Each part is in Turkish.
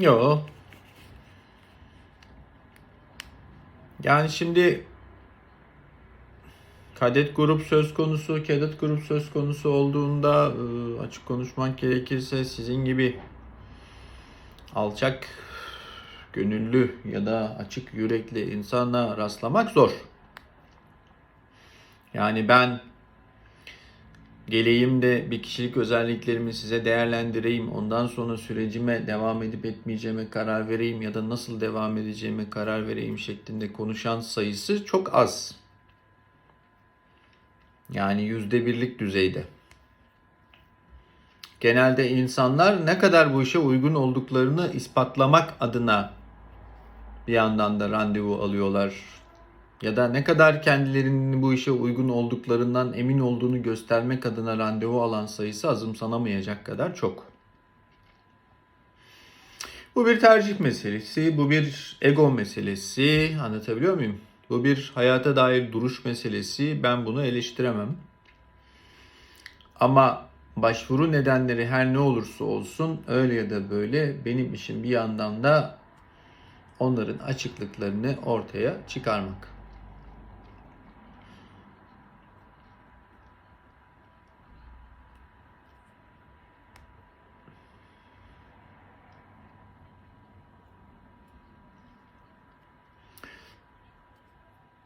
Yo. Yani şimdi kadet grup söz konusu, cadet grup söz konusu olduğunda e, açık konuşmak gerekirse sizin gibi alçak gönüllü ya da açık yürekli insana rastlamak zor. Yani ben geleyim de bir kişilik özelliklerimi size değerlendireyim. Ondan sonra sürecime devam edip etmeyeceğime karar vereyim ya da nasıl devam edeceğime karar vereyim şeklinde konuşan sayısı çok az. Yani yüzde birlik düzeyde. Genelde insanlar ne kadar bu işe uygun olduklarını ispatlamak adına bir yandan da randevu alıyorlar. Ya da ne kadar kendilerinin bu işe uygun olduklarından emin olduğunu göstermek adına randevu alan sayısı azımsanamayacak kadar çok. Bu bir tercih meselesi, bu bir ego meselesi. Anlatabiliyor muyum? Bu bir hayata dair duruş meselesi. Ben bunu eleştiremem. Ama başvuru nedenleri her ne olursa olsun öyle ya da böyle benim işim bir yandan da onların açıklıklarını ortaya çıkarmak.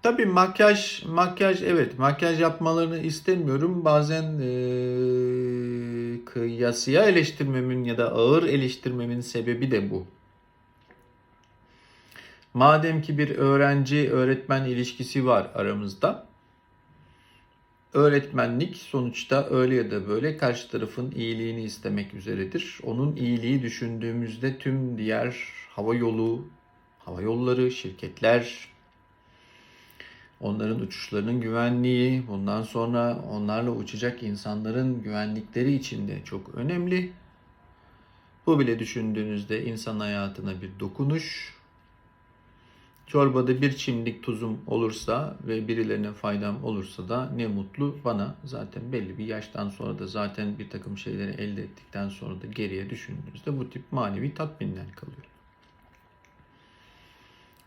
Tabii makyaj, makyaj evet makyaj yapmalarını istemiyorum. Bazen eee kıyasıya eleştirmemin ya da ağır eleştirmemin sebebi de bu. Madem ki bir öğrenci öğretmen ilişkisi var aramızda. Öğretmenlik sonuçta öyle ya da böyle karşı tarafın iyiliğini istemek üzeredir. Onun iyiliği düşündüğümüzde tüm diğer hava yolu, hava yolları, şirketler, onların uçuşlarının güvenliği, bundan sonra onlarla uçacak insanların güvenlikleri için de çok önemli. Bu bile düşündüğünüzde insan hayatına bir dokunuş. Çorbada bir çimdik tuzum olursa ve birilerine faydam olursa da ne mutlu bana. Zaten belli bir yaştan sonra da zaten bir takım şeyleri elde ettikten sonra da geriye düşündüğünüzde bu tip manevi tatminler kalıyor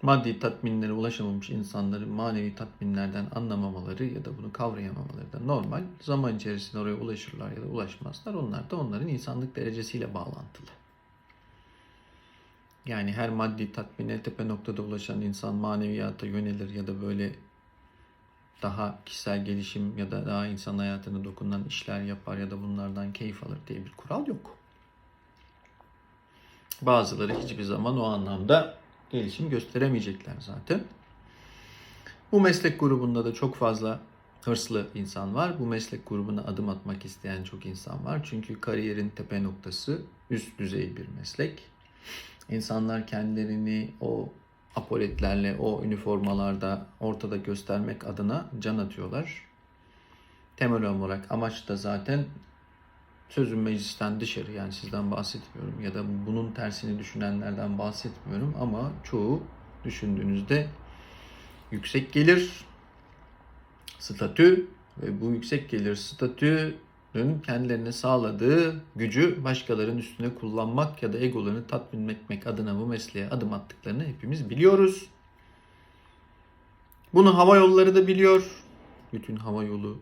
maddi tatminlere ulaşamamış insanların manevi tatminlerden anlamamaları ya da bunu kavrayamamaları da normal. Zaman içerisinde oraya ulaşırlar ya da ulaşmazlar. Onlar da onların insanlık derecesiyle bağlantılı. Yani her maddi tatmine tepe noktada ulaşan insan maneviyata yönelir ya da böyle daha kişisel gelişim ya da daha insan hayatına dokunan işler yapar ya da bunlardan keyif alır diye bir kural yok. Bazıları hiçbir zaman o anlamda gelişim gösteremeyecekler zaten. Bu meslek grubunda da çok fazla hırslı insan var. Bu meslek grubuna adım atmak isteyen çok insan var. Çünkü kariyerin tepe noktası üst düzey bir meslek. İnsanlar kendilerini o apoletlerle, o üniformalarda ortada göstermek adına can atıyorlar. Temel olarak amaç da zaten sözüm meclisten dışarı yani sizden bahsetmiyorum ya da bunun tersini düşünenlerden bahsetmiyorum ama çoğu düşündüğünüzde yüksek gelir statü ve bu yüksek gelir statünün kendilerine sağladığı gücü başkalarının üstüne kullanmak ya da egolarını tatmin etmek adına bu mesleğe adım attıklarını hepimiz biliyoruz. Bunu hava yolları da biliyor. Bütün hava yolu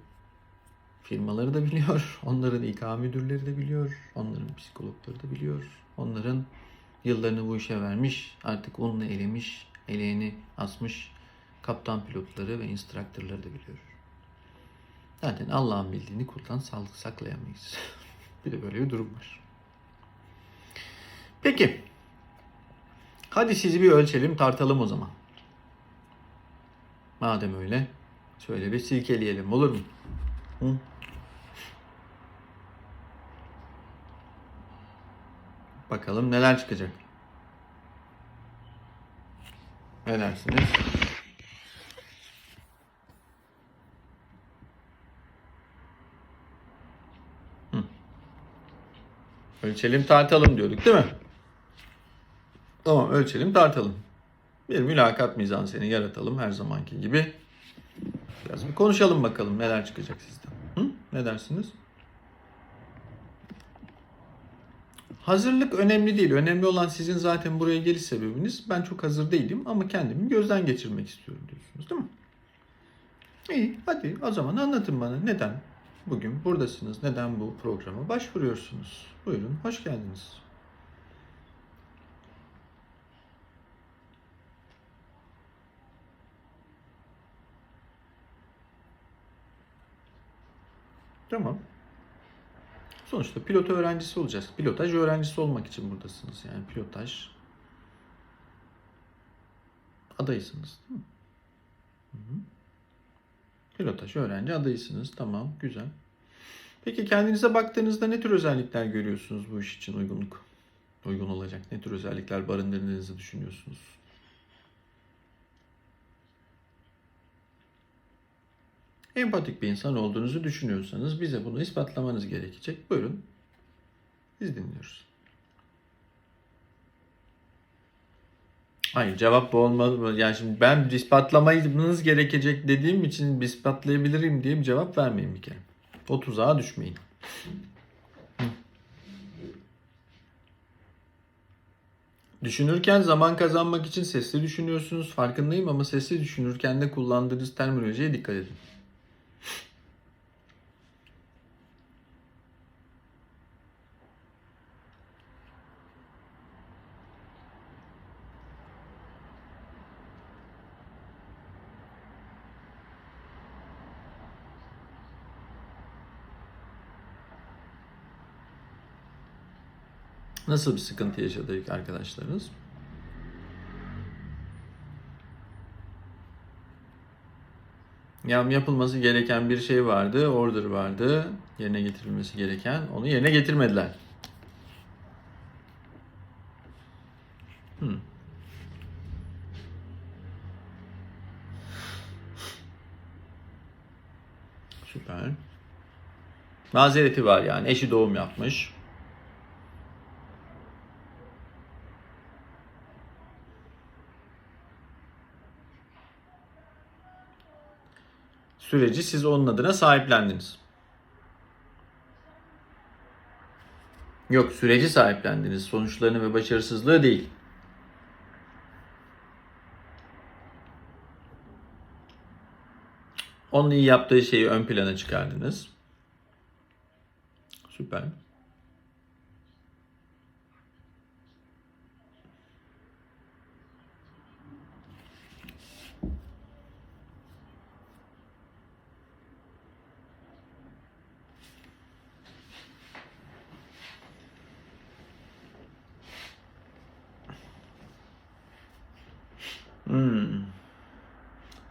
firmaları da biliyor. Onların İK müdürleri de biliyor. Onların psikologları da biliyor. Onların yıllarını bu işe vermiş. Artık onunla elemiş, eleğini asmış kaptan pilotları ve instruktörleri de biliyor. Zaten Allah'ın bildiğini kuldan sağlık saklayamayız. bir de böyle bir durum var. Peki. Hadi sizi bir ölçelim, tartalım o zaman. Madem öyle, şöyle bir silkeleyelim olur mu? Hı? Bakalım neler çıkacak. Ne dersiniz? Ölçelim tartalım diyorduk değil mi? Tamam ölçelim tartalım. Bir mülakat mizanseni yaratalım her zamanki gibi. Biraz bir konuşalım bakalım neler çıkacak sizden. Hı? Ne dersiniz? Hazırlık önemli değil. Önemli olan sizin zaten buraya geliş sebebiniz. Ben çok hazır değilim ama kendimi gözden geçirmek istiyorum diyorsunuz değil mi? İyi hadi o zaman anlatın bana neden bugün buradasınız? Neden bu programa başvuruyorsunuz? Buyurun hoş geldiniz. Tamam. Sonuçta pilot öğrencisi olacağız. Pilotaj öğrencisi olmak için buradasınız. Yani pilotaj adaysınız değil mi? Pilotaj öğrenci adaysınız. Tamam, güzel. Peki kendinize baktığınızda ne tür özellikler görüyorsunuz bu iş için uygunluk? Uygun olacak. Ne tür özellikler barındırdığınızı düşünüyorsunuz? Empatik bir insan olduğunuzu düşünüyorsanız bize bunu ispatlamanız gerekecek. Buyurun. Biz dinliyoruz. Hayır cevap bu olmalı. Yani şimdi ben ispatlamanız gerekecek dediğim için ispatlayabilirim diye bir cevap vermeyin bir kere. O tuzağa düşmeyin. Düşünürken zaman kazanmak için sesli düşünüyorsunuz. Farkındayım ama sesli düşünürken de kullandığınız terminolojiye dikkat edin. Nasıl bir sıkıntı yaşadı arkadaşlarınız? Ya yapılması gereken bir şey vardı, order vardı, yerine getirilmesi gereken. Onu yerine getirmediler. Hmm. Süper. Mazereti var yani. Eşi doğum yapmış. Süreci siz onun adına sahiplendiniz. Yok süreci sahiplendiniz. Sonuçlarını ve başarısızlığı değil. Onun iyi yaptığı şeyi ön plana çıkardınız. Süper.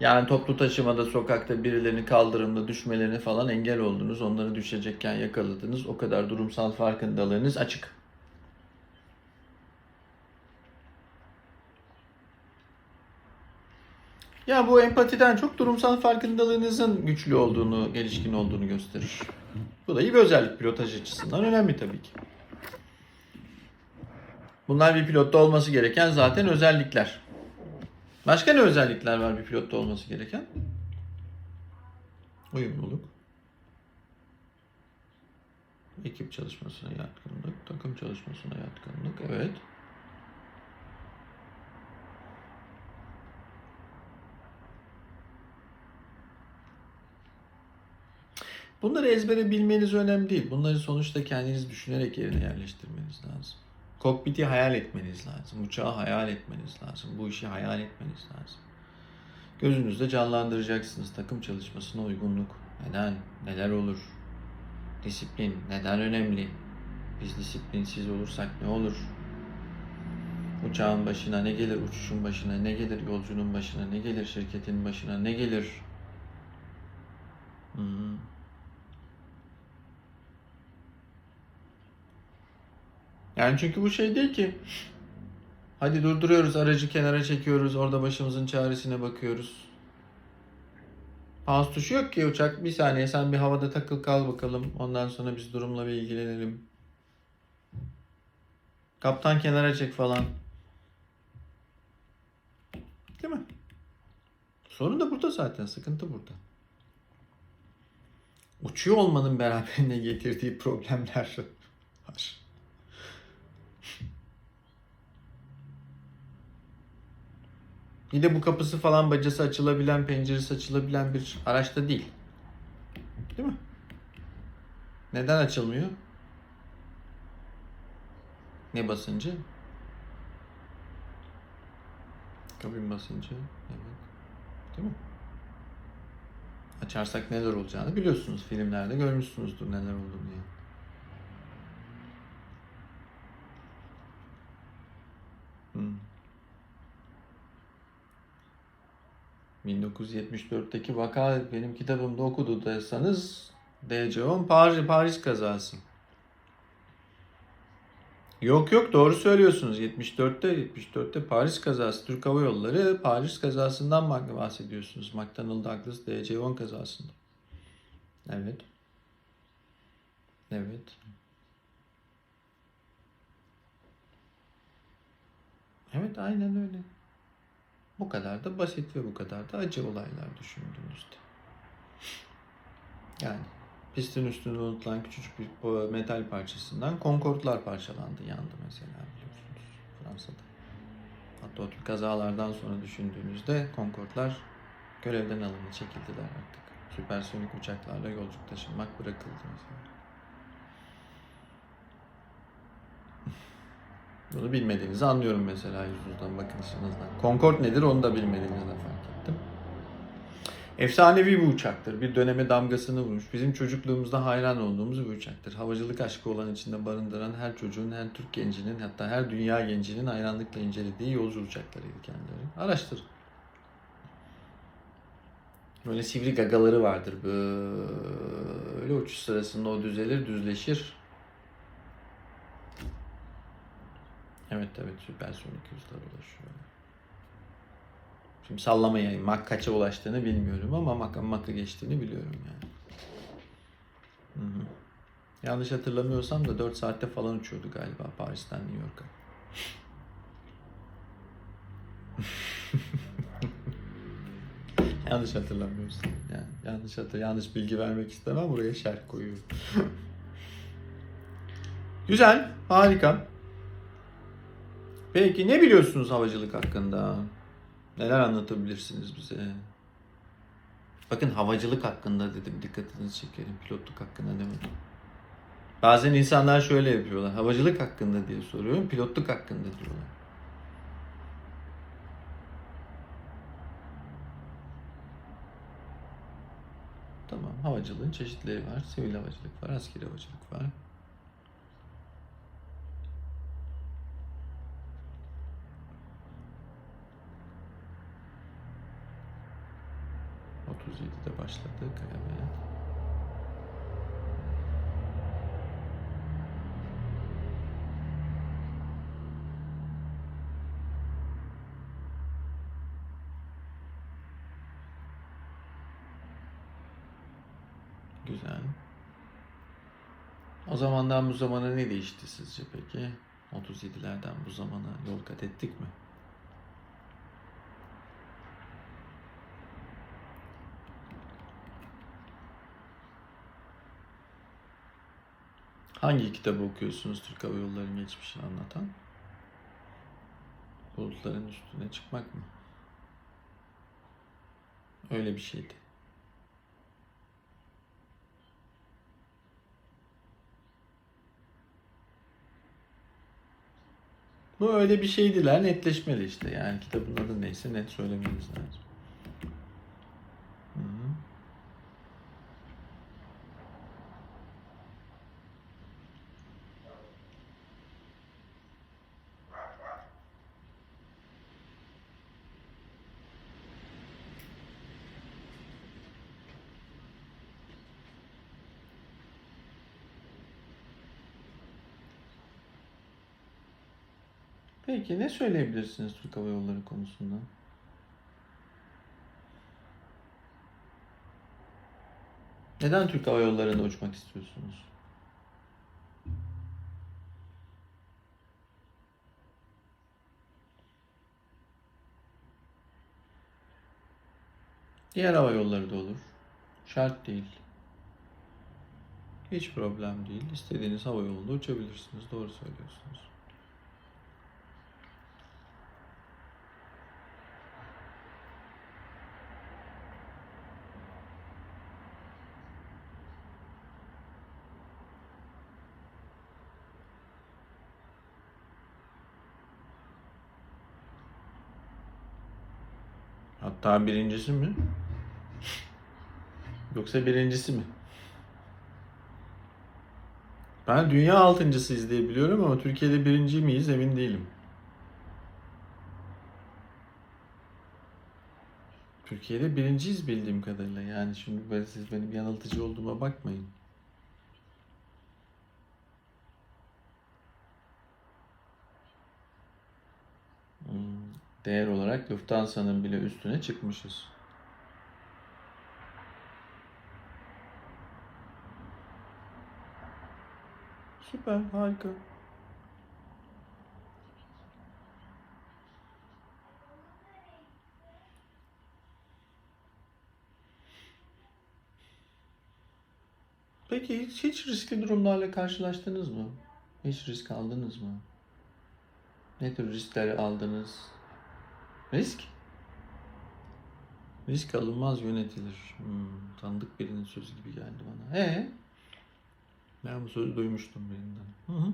Yani toplu taşımada, sokakta birilerini kaldırımda düşmelerini falan engel oldunuz. Onları düşecekken yakaladınız. O kadar durumsal farkındalığınız açık. Ya bu empatiden çok durumsal farkındalığınızın güçlü olduğunu, gelişkin olduğunu gösterir. Bu da iyi bir özellik pilotaj açısından önemli tabii ki. Bunlar bir pilotta olması gereken zaten özellikler. Başka ne özellikler var bir pilotta olması gereken? Uyumluluk. Ekip çalışmasına yatkınlık, takım çalışmasına yatkınlık, evet. Bunları ezbere bilmeniz önemli değil. Bunları sonuçta kendiniz düşünerek yerine yerleştirmeniz lazım. Kokpiti hayal etmeniz lazım. Uçağı hayal etmeniz lazım. Bu işi hayal etmeniz lazım. Gözünüzde canlandıracaksınız takım çalışmasına uygunluk. Neden? Neler olur? Disiplin neden önemli? Biz disiplinsiz olursak ne olur? Uçağın başına ne gelir? Uçuşun başına ne gelir? Yolcunun başına ne gelir? Şirketin başına ne gelir? Hı Yani çünkü bu şey değil ki. Hadi durduruyoruz, aracı kenara çekiyoruz, orada başımızın çaresine bakıyoruz. Pause tuşu yok ki uçak. Bir saniye sen bir havada takıl kal bakalım. Ondan sonra biz durumla bir ilgilenelim. Kaptan kenara çek falan. Değil mi? Sorun da burada zaten. Sıkıntı burada. Uçuyor olmanın beraberine getirdiği problemler var. Bir de bu kapısı falan bacası açılabilen, penceresi açılabilen bir araçta değil. Değil mi? Neden açılmıyor? Ne basıncı? Kabin basıncı. Evet. Değil mi? Açarsak neler olacağını biliyorsunuz. Filmlerde görmüşsünüzdür neler olduğunu diye. Hmm. 1974'teki vaka benim kitabımda okudu derseniz DC-10 Paris, Paris kazası. Yok yok doğru söylüyorsunuz. 74'te 74'te Paris kazası. Türk Hava Yolları Paris kazasından bahsediyorsunuz. McDonnell Douglas DC-10 kazasında. Evet. Evet. Evet aynen öyle. Bu kadar da basit ve bu kadar da acı olaylar düşündüğünüzde. Yani pistin üstünde unutulan küçücük bir po- metal parçasından Concorde'lar parçalandı, yandı mesela biliyorsunuz Fransa'da. Hatta o tür kazalardan sonra düşündüğünüzde Concorde'lar görevden alındı, çekildiler artık. Süpersonik uçaklarla yolculuk taşınmak bırakıldı mesela. Bunu bilmediğinizi anlıyorum mesela yüzünüzden bakışınızdan. Concorde nedir onu da bilmediğinizden fark ettim. Efsanevi bir uçaktır. Bir döneme damgasını vurmuş. Bizim çocukluğumuzda hayran olduğumuz bir uçaktır. Havacılık aşkı olan içinde barındıran her çocuğun, her Türk gencinin hatta her dünya gencinin hayranlıkla incelediği yolcu uçaklarıydı kendileri. Araştır. Böyle sivri gagaları vardır. Böyle uçuş sırasında o düzelir, düzleşir. Evet evet süpersonik hızlara ulaşıyor. Şimdi sallamayayım. Mach kaça ulaştığını bilmiyorum ama Mach, Mach'ı geçtiğini biliyorum yani. Hı hı. Yanlış hatırlamıyorsam da 4 saatte falan uçuyordu galiba Paris'ten New York'a. yanlış hatırlamıyorsam. Yani yanlış hatır, yanlış bilgi vermek istemem. Buraya şerh koyuyorum. Güzel, harika. Peki ne biliyorsunuz havacılık hakkında? Neler anlatabilirsiniz bize? Bakın havacılık hakkında dedim dikkatinizi çekerim. Pilotluk hakkında demedim. Bazen insanlar şöyle yapıyorlar. Havacılık hakkında diye soruyorum. Pilotluk hakkında diyorlar. Tamam. Havacılığın çeşitleri var. Sivil havacılık var. Askeri havacılık var. Yedide başladık. Evet. Güzel. O zamandan bu zamana ne değişti sizce peki? 37'lerden bu zamana yol kat ettik mi? Hangi kitabı okuyorsunuz Türk Hava Yolları'nın geçmişini anlatan? Bulutların üstüne çıkmak mı? Öyle bir şeydi. Bu öyle bir şeydiler netleşmeli işte yani kitabın adı neyse net söylemeniz lazım. Hı hı. Peki ne söyleyebilirsiniz Türk Hava Yolları konusunda? Neden Türk Hava Yolları'nda uçmak istiyorsunuz? Diğer hava yolları da olur. Şart değil. Hiç problem değil. İstediğiniz hava yolunda uçabilirsiniz. Doğru söylüyorsunuz. Hatta birincisi mi? Yoksa birincisi mi? Ben dünya altıncısıyız diye biliyorum ama Türkiye'de birinci miyiz emin değilim. Türkiye'de birinciyiz bildiğim kadarıyla. Yani şimdi ben, siz benim yanıltıcı olduğuma bakmayın. Hmm, Değer olarak Lufthansa'nın bile üstüne çıkmışız. Süper, harika. Peki hiç, hiç riskli durumlarla karşılaştınız mı? Hiç risk aldınız mı? Ne tür riskler aldınız? Risk? Risk alınmaz yönetilir. Hmm, tanıdık birinin sözü gibi geldi bana. Ee? Ben bu sözü duymuştum birinden. Hı hı.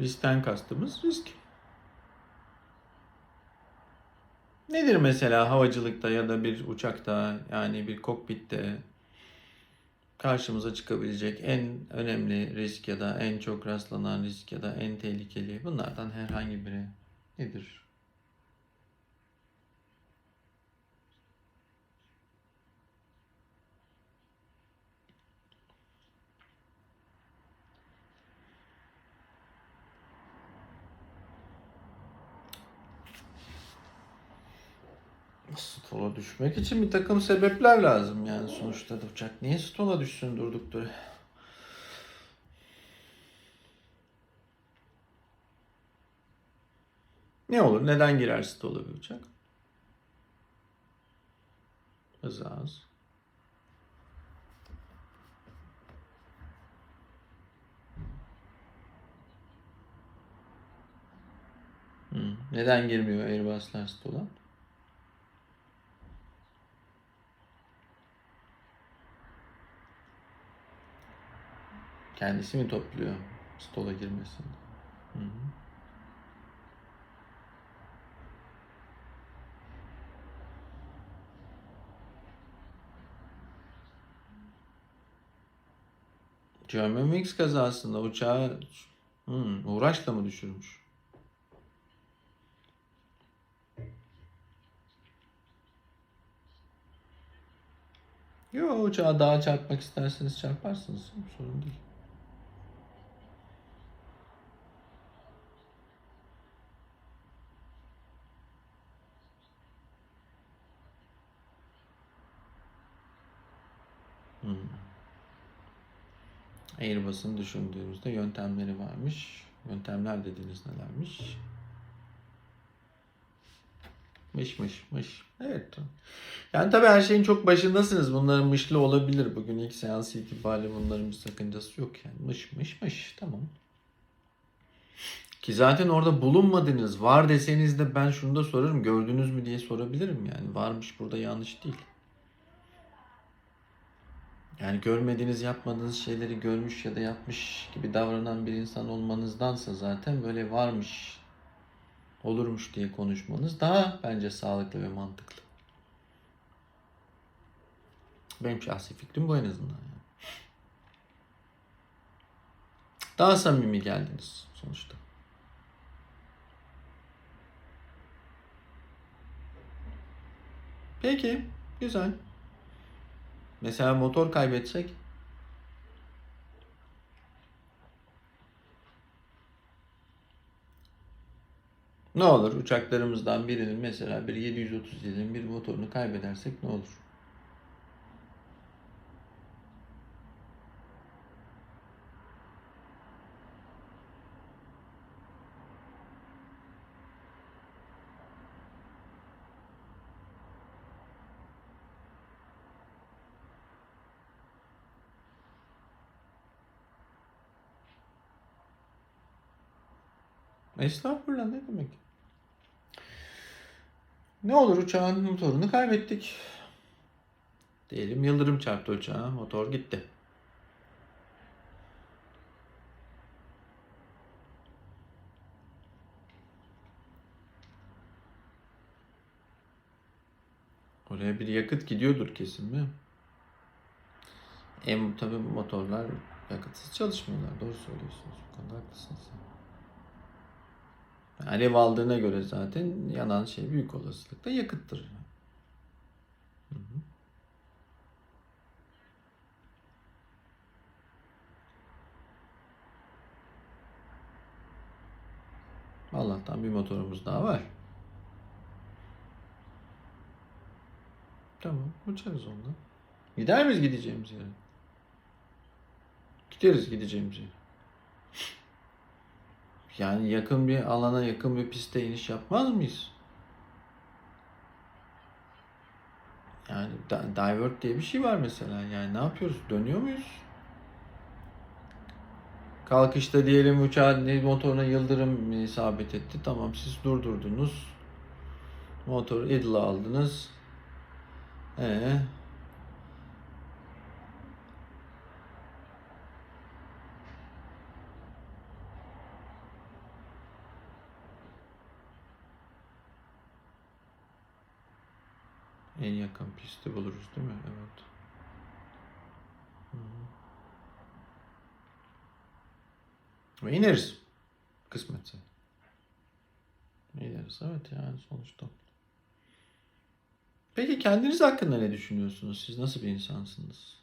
Riskten kastımız risk. Nedir mesela havacılıkta ya da bir uçakta yani bir kokpitte karşımıza çıkabilecek en önemli risk ya da en çok rastlanan risk ya da en tehlikeli bunlardan herhangi biri nedir? Stola düşmek için bir takım sebepler lazım yani sonuçta da uçak niye stola düşsün durduk dururken? Ne olur? Neden girer stola uçak? Hızı az. Neden girmiyor Airbus'lar stola? Kendisi mi topluyor stola girmesini? Hı hı. Germanwings kazasında uçağı hmm, uğraşla mı düşürmüş? Yo uçağa dağa çarpmak isterseniz çarparsınız. Sorun değil. Airbus'un düşündüğümüzde yöntemleri varmış. Yöntemler dediğiniz nelermiş? Mış mış mış. Evet. Yani tabii her şeyin çok başındasınız. Bunların mışlı olabilir. Bugün ilk seans itibariyle bunların bir sakıncası yok yani. Mış mış mış. Tamam. Ki zaten orada bulunmadınız. Var deseniz de ben şunu da sorarım. Gördünüz mü diye sorabilirim yani. Varmış burada yanlış değil. Yani görmediğiniz, yapmadığınız şeyleri görmüş ya da yapmış gibi davranan bir insan olmanızdansa zaten böyle varmış, olurmuş diye konuşmanız daha bence sağlıklı ve mantıklı. Benim şahsi fikrim bu en azından. Yani. Daha samimi geldiniz sonuçta. Peki, güzel. Mesela motor kaybetsek ne olur? Uçaklarımızdan birinin mesela bir 737'nin bir motorunu kaybedersek ne olur? Estağfurullah ne demek? Ne olur uçağın motorunu kaybettik. Diyelim yıldırım çarptı uçağa, motor gitti. Oraya bir yakıt gidiyordur kesin mi? Em tabii motorlar yakıtsız çalışmıyorlar. Doğru söylüyorsunuz. Bu konuda haklısınız. Alev aldığına göre zaten yanan şey büyük olasılıkla yakıttır. Hı hı. Allah'tan bir motorumuz daha var. Tamam, uçarız ondan. Gider miyiz gideceğimiz yere? Gideriz gideceğimiz yere. Yani yakın bir alana, yakın bir piste iniş yapmaz mıyız? Yani di- divert diye bir şey var mesela. Yani ne yapıyoruz? Dönüyor muyuz? Kalkışta diyelim uçağın motoruna yıldırım isabet etti. Tamam siz durdurdunuz. Motoru idle aldınız. Ee, en yakın pisti buluruz değil mi? Evet. Ve ineriz. Kısmetse. İneriz evet yani sonuçta. Peki kendiniz hakkında ne düşünüyorsunuz? Siz nasıl bir insansınız?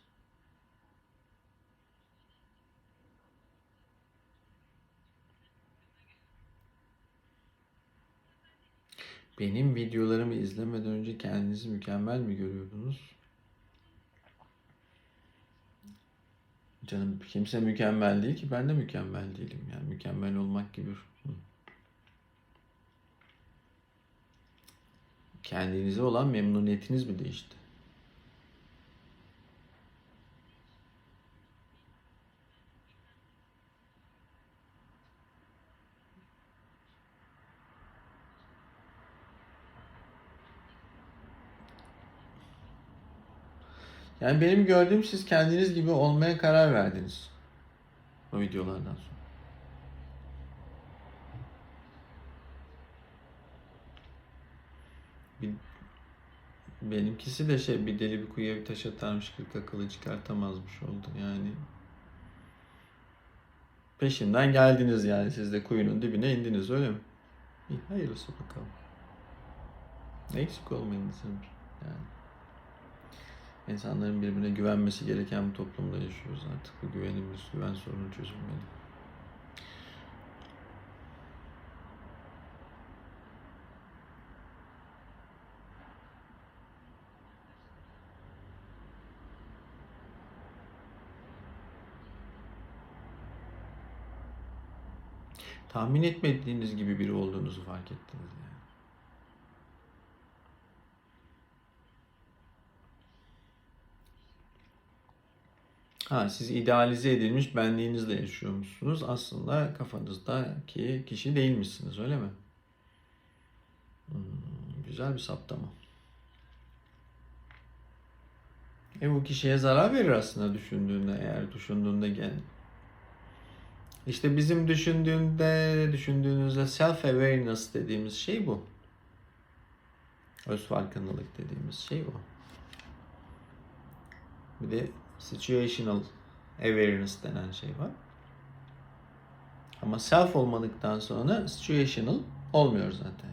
Benim videolarımı izlemeden önce kendinizi mükemmel mi görüyordunuz? Canım kimse mükemmel değil ki ben de mükemmel değilim. Yani mükemmel olmak gibi. Kendinize olan memnuniyetiniz mi değişti? Yani benim gördüğüm siz kendiniz gibi olmaya karar verdiniz. O videolardan sonra. Bir, benimkisi de şey bir deli bir kuyuya bir taş atarmış kırk akıllı çıkartamazmış oldu yani. Peşinden geldiniz yani siz de kuyunun dibine indiniz öyle mi? İyi hayırlısı bakalım. Eksik olmayın. Yani. İnsanların birbirine güvenmesi gereken bir toplumda yaşıyoruz artık. Bu güvenimiz, güven sorunu çözülmeli. Tahmin etmediğiniz gibi biri olduğunuzu fark ettiniz yani. Ha, siz idealize edilmiş benliğinizle yaşıyormuşsunuz. Aslında kafanızdaki kişi değilmişsiniz, öyle mi? Hmm, güzel bir saptama. E bu kişiye zarar verir aslında düşündüğünde, eğer düşündüğünde gel. İşte bizim düşündüğünde, düşündüğünüzde self-awareness dediğimiz şey bu. Öz farkındalık dediğimiz şey bu. Bir de situational awareness denen şey var. Ama self olmadıktan sonra situational olmuyor zaten.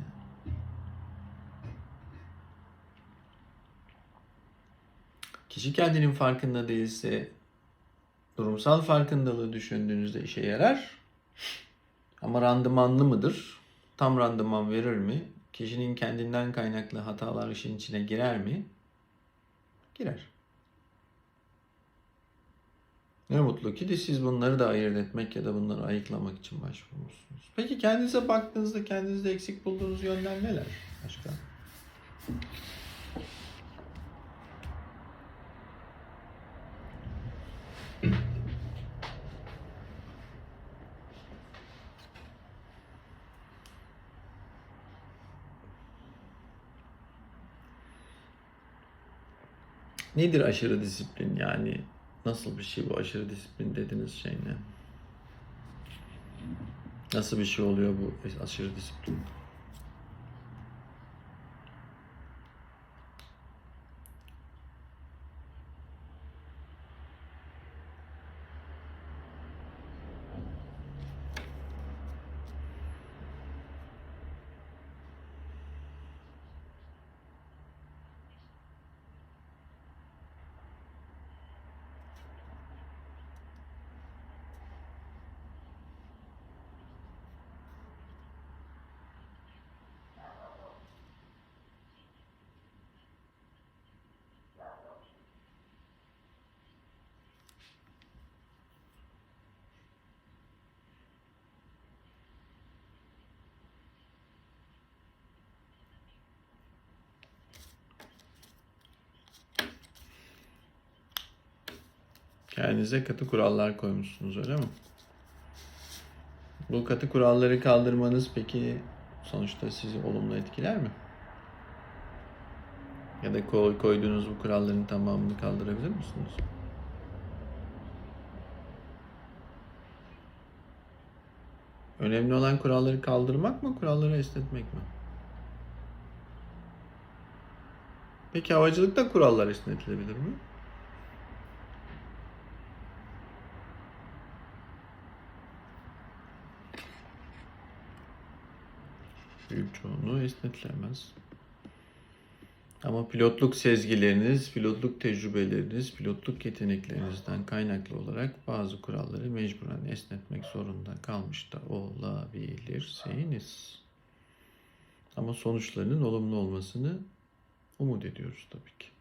Kişi kendinin farkında değilse durumsal farkındalığı düşündüğünüzde işe yarar. Ama randımanlı mıdır? Tam randıman verir mi? Kişinin kendinden kaynaklı hatalar işin içine girer mi? Girer. Ne mutlu ki de siz bunları da ayırt etmek ya da bunları ayıklamak için başvurmuşsunuz. Peki kendinize baktığınızda kendinizde eksik bulduğunuz yönler neler? Başka? Nedir aşırı disiplin yani? Nasıl bir şey bu aşırı disiplin dediğiniz şey ne? Nasıl bir şey oluyor bu aşırı disiplin? Kendinize katı kurallar koymuşsunuz öyle mi? Bu katı kuralları kaldırmanız peki sonuçta sizi olumlu etkiler mi? Ya da koy, koyduğunuz bu kuralların tamamını kaldırabilir misiniz? Önemli olan kuralları kaldırmak mı, kuralları esnetmek mi? Peki havacılıkta kurallar esnetilebilir mi? Büyük çoğunluğu esnetilemez. Ama pilotluk sezgileriniz, pilotluk tecrübeleriniz, pilotluk yeteneklerinizden kaynaklı olarak bazı kuralları mecburen esnetmek zorunda kalmış da olabilirsiniz. Ama sonuçlarının olumlu olmasını umut ediyoruz tabii ki.